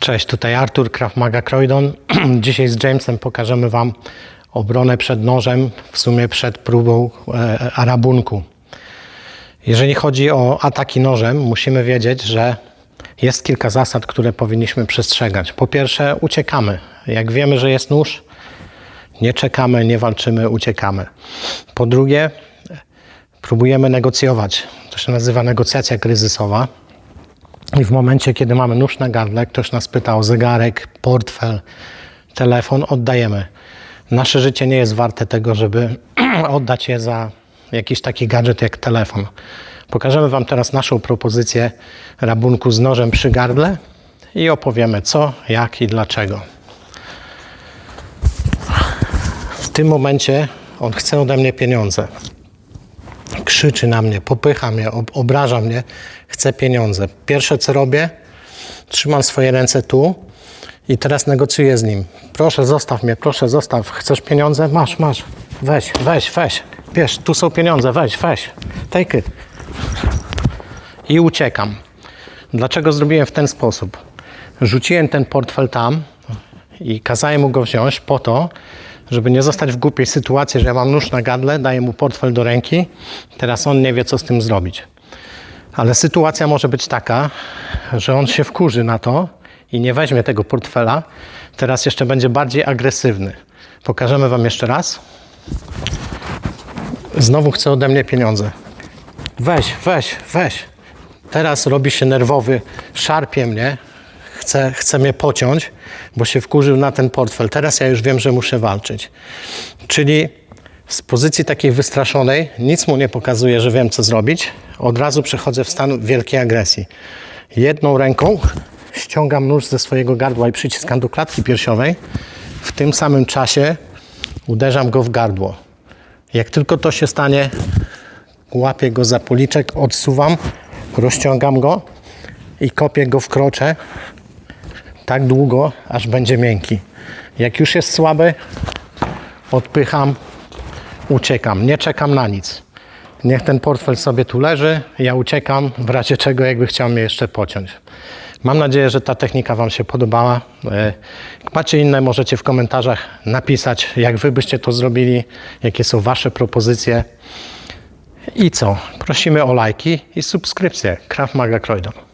Cześć, tutaj Artur, Krav Maga Croydon. Dzisiaj z Jamesem pokażemy Wam obronę przed nożem, w sumie przed próbą e, arabunku. Jeżeli chodzi o ataki nożem, musimy wiedzieć, że jest kilka zasad, które powinniśmy przestrzegać. Po pierwsze, uciekamy. Jak wiemy, że jest nóż, nie czekamy, nie walczymy, uciekamy. Po drugie, próbujemy negocjować. To się nazywa negocjacja kryzysowa. I w momencie, kiedy mamy nóż na gardle, ktoś nas pyta o zegarek, portfel, telefon, oddajemy. Nasze życie nie jest warte tego, żeby oddać je za jakiś taki gadżet jak telefon. Pokażemy Wam teraz naszą propozycję rabunku z nożem przy gardle i opowiemy co, jak i dlaczego. W tym momencie on chce ode mnie pieniądze krzyczy na mnie, popycha mnie, ob- obraża mnie, chce pieniądze. Pierwsze co robię, trzymam swoje ręce tu i teraz negocjuję z nim. Proszę, zostaw mnie, proszę, zostaw. Chcesz pieniądze? Masz, masz. Weź, weź, weź. Wiesz, tu są pieniądze, weź, weź. Take it. I uciekam. Dlaczego zrobiłem w ten sposób? Rzuciłem ten portfel tam i kazałem mu go wziąć po to, żeby nie zostać w głupiej sytuacji, że ja mam nóż na gadle, daję mu portfel do ręki, teraz on nie wie, co z tym zrobić. Ale sytuacja może być taka, że on się wkurzy na to i nie weźmie tego portfela, teraz jeszcze będzie bardziej agresywny. Pokażemy Wam jeszcze raz. Znowu chce ode mnie pieniądze. Weź, weź, weź. Teraz robi się nerwowy, szarpie mnie, chce, chce mnie pociąć, bo się wkurzył na ten portfel. Teraz ja już wiem, że muszę walczyć. Czyli z pozycji takiej wystraszonej nic mu nie pokazuje, że wiem, co zrobić. Od razu przechodzę w stan wielkiej agresji. Jedną ręką ściągam nóż ze swojego gardła i przyciskam do klatki piersiowej. W tym samym czasie uderzam go w gardło. Jak tylko to się stanie, łapię go za policzek, odsuwam, rozciągam go i kopię go w krocze tak długo, aż będzie miękki. Jak już jest słaby, odpycham, uciekam. Nie czekam na nic. Niech ten portfel sobie tu leży, ja uciekam, w razie czego jakby chciał mnie jeszcze pociąć. Mam nadzieję, że ta technika Wam się podobała. E, Jak macie inne, możecie w komentarzach napisać, jak Wy byście to zrobili, jakie są Wasze propozycje. I co? Prosimy o lajki i subskrypcję. Krav Maga Croydon.